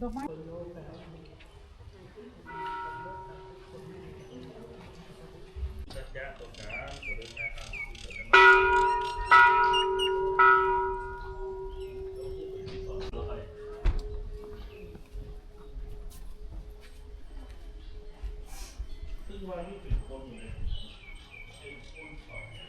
ดอกไม้สัจจะตกกาสุริยธรรมที่สุดแล้วซึ่งวันนี้เป็นคนอยู่ในเป็นคนสอง อะ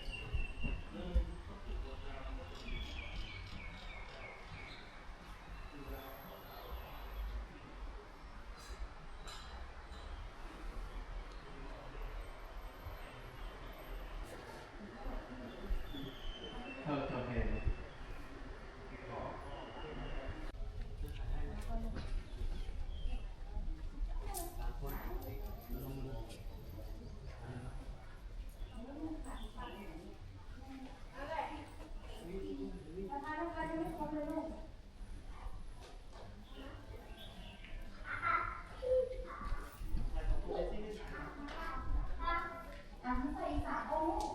ใส่สามองค์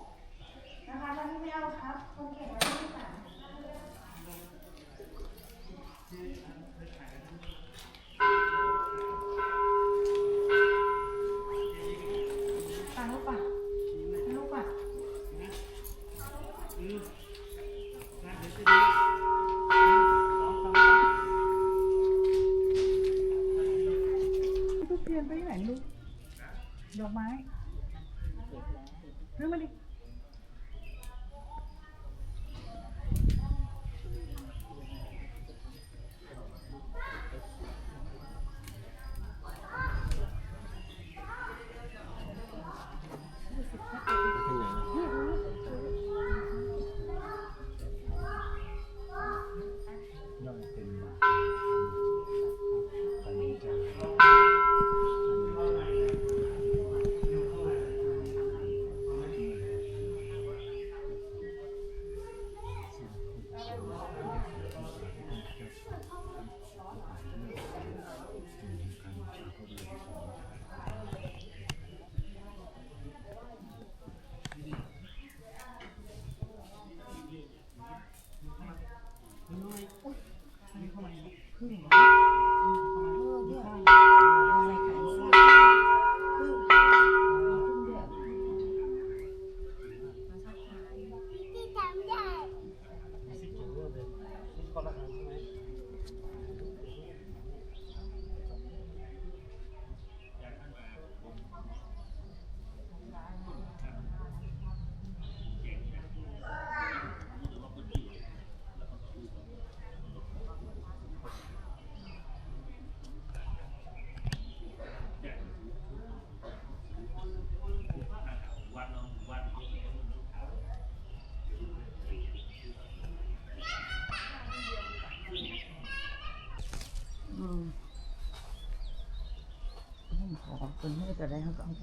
นะคะตอนนี้ไม่เอาครับคนเก่งไว้ที่สามตา ลูกป่ะลูกป่ะลูกเทียนไปที่ไหนลูกดอกไม้ซื้อมาดิ คนให้แต่ได้เขาก็เอาไป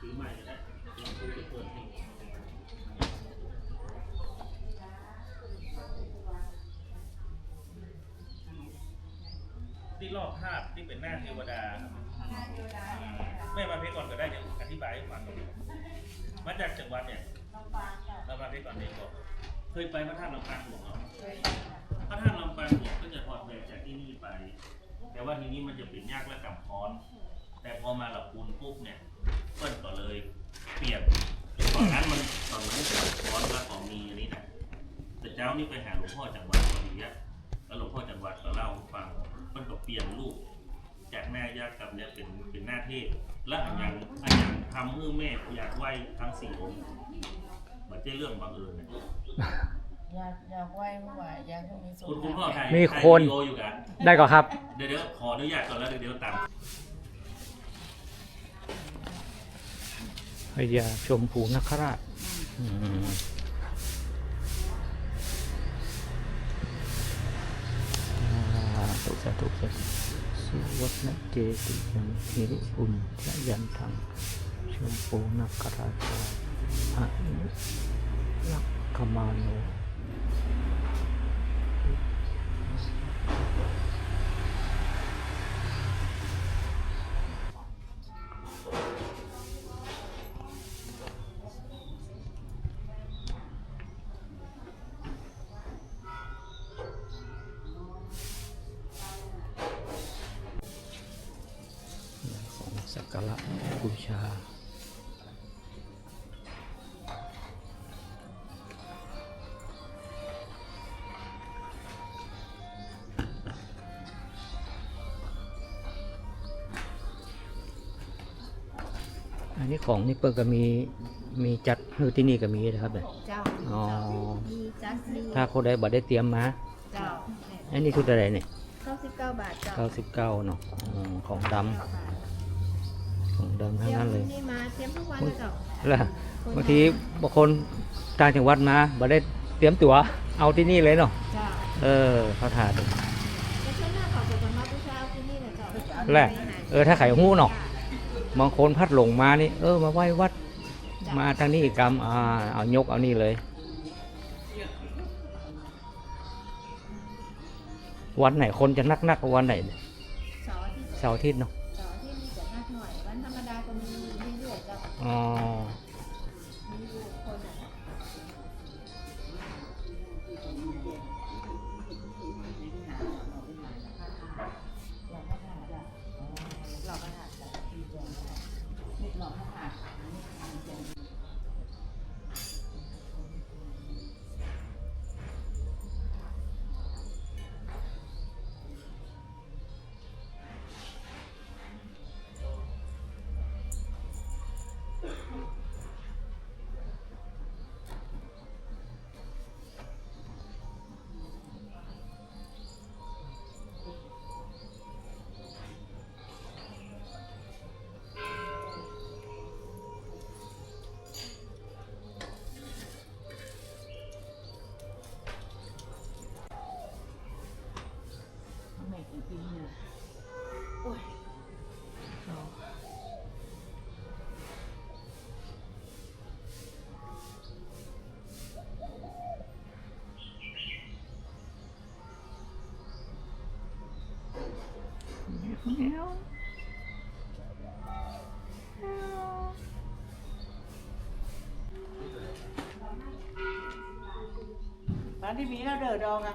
ถือใหม่ก็ได้ลองคุยกับเพื่อนที่ ที่รอบภาพที่เป็นหน้าเทวดา แม่มาเพชรก่อนก็ได้เดี๋ยวอธิบายให้ฟังมาจากจังหวัดเนี่ยเรามาเพชรก่อนเดี๋ยวก่อนเคยไปพระธาตุลำปางหลวงเหรอพระธาตุลำปางหลวงก็จะถอดแบบจากที่นี่ไป แต่ว่าทีนี้มันจะเป็นยากและกับค้อน แต่พอมาหลับปูนปุ๊บเนี่ยเปิ้ลก็เลยเปลี่ยนตอนนั้นมันตอนนั้นกับค้อนแล้วก็มีอันนี้นะแต่เจ้านี่ไปหาหลวงพ่อจังหวัดพอดีอะแล้วหลวงพ่อจังหวัดก็เล่าให้ฟัง มันก็เปลี่ยนรูป จากหน้ายากลำบเนี่ยเป็นเป็นหน้าเทพและอันยังอันยังทำมือแม่อยากไหวทั้งสี่องค์เหมือนเจ้เรื่องบังเอิญนี่ยอยากอยากไหว้ผู้วอยากใมีสุขคุณคุณพ่อไทยมีคนอยู่กันได้ก่อนครับ เดี๋ยวเดี๋ยวขออนุญาตก่อนแล้วเดี๋ยวเดี๋ตามพยาชมพูนคราช ตุสาธุสาธุสุวัฒนเจติยังหิริปุญญยันทังชมพูนักราชาอะนิลักขมาโน บูชา อันนี้ของนี่เปิ้ลก็มีมีจัดคือที่นี่ก็มีนะครับเนี่ย เจ้าอ๋อ มีจัสมีถ้าคนใดบัได้เตรียมมา เจ้าอันนี้ชุดอะไรเนี่ย เก้าสิบเก้าบาทเจ้าเก้าสิบเก้าเนาะอืมของดำ ของดำทั้งนั้นเลยนี่มาเตรียมทุกวันนะเจ้าแล้วบางทีบางคนต่างจังหวัดมาบัได้เตรียมตั๋วเอาที่นี่เลยเนาะเจ้าเออเขาถ่ายดูแล้วช่วงหน้าเขาจะมาบูชาที่นี่นะเจ้าแหละเออถ้าไข่หู้เนาะบางคนพัดหลงมานี่ เออมาไหว้วัด มาทางนี้อีกกรรมอ่าเอายกเอานี่เลย วันไหนคนจะนักนักๆกว่าวันไหนเนี่ยเสาร์อาทิตย์เสาร์อาทิตย์เนาะ ร้านที่มีแล้วเด้อดองอะ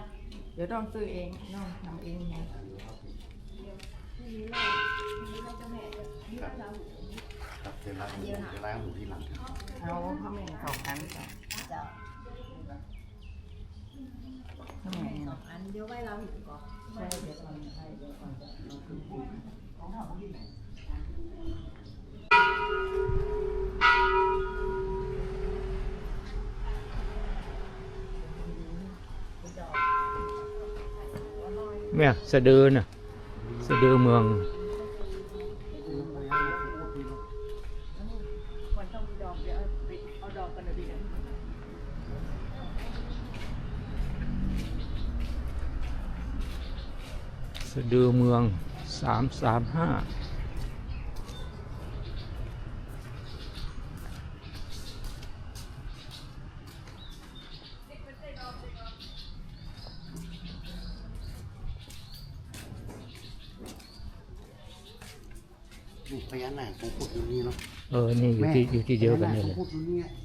เดี๋ยวต้องซื้อเองน้องทำเองไงครับเจล้างหมูเจล้างหมูที่หลังครับเอาข้าวแม่สองอันจ้ะเจ้าข้าวแม่เนี่ยอันเดียวไว้เราหิวก่อน ใช่เดี๋ยวก่ะดือเมืองสามสามห้าลูกพญานาคของพุทธอยู่นี่เนาะ เออ นี่อยู่ที่อยู่ที่เดียวกันนี่พญาาคเลขอยงพุทธอยู่นี่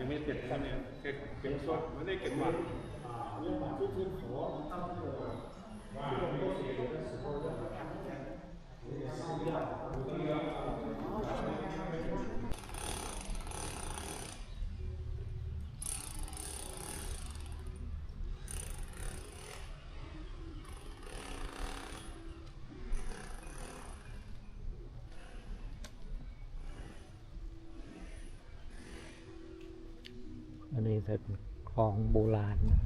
ยสุภาพนี่ขนาดยังไม่เก็บครับเนี่ยเก็บเก็บสดไม่ได้เก็บหวานอั จะเป็นคลองโบราณนะ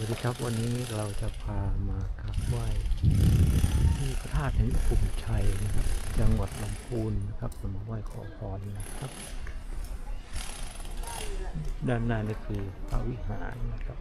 วัสดีครับวันนี้เราจะพามากราบไหว้ที่พระธาตุแห่งภูมิชัยนะครับ จังหวัดลำพูนนะครับจะมาไหว้ขอพรนะครับ ด้านหน้านี่คือพระวิหารนะครับ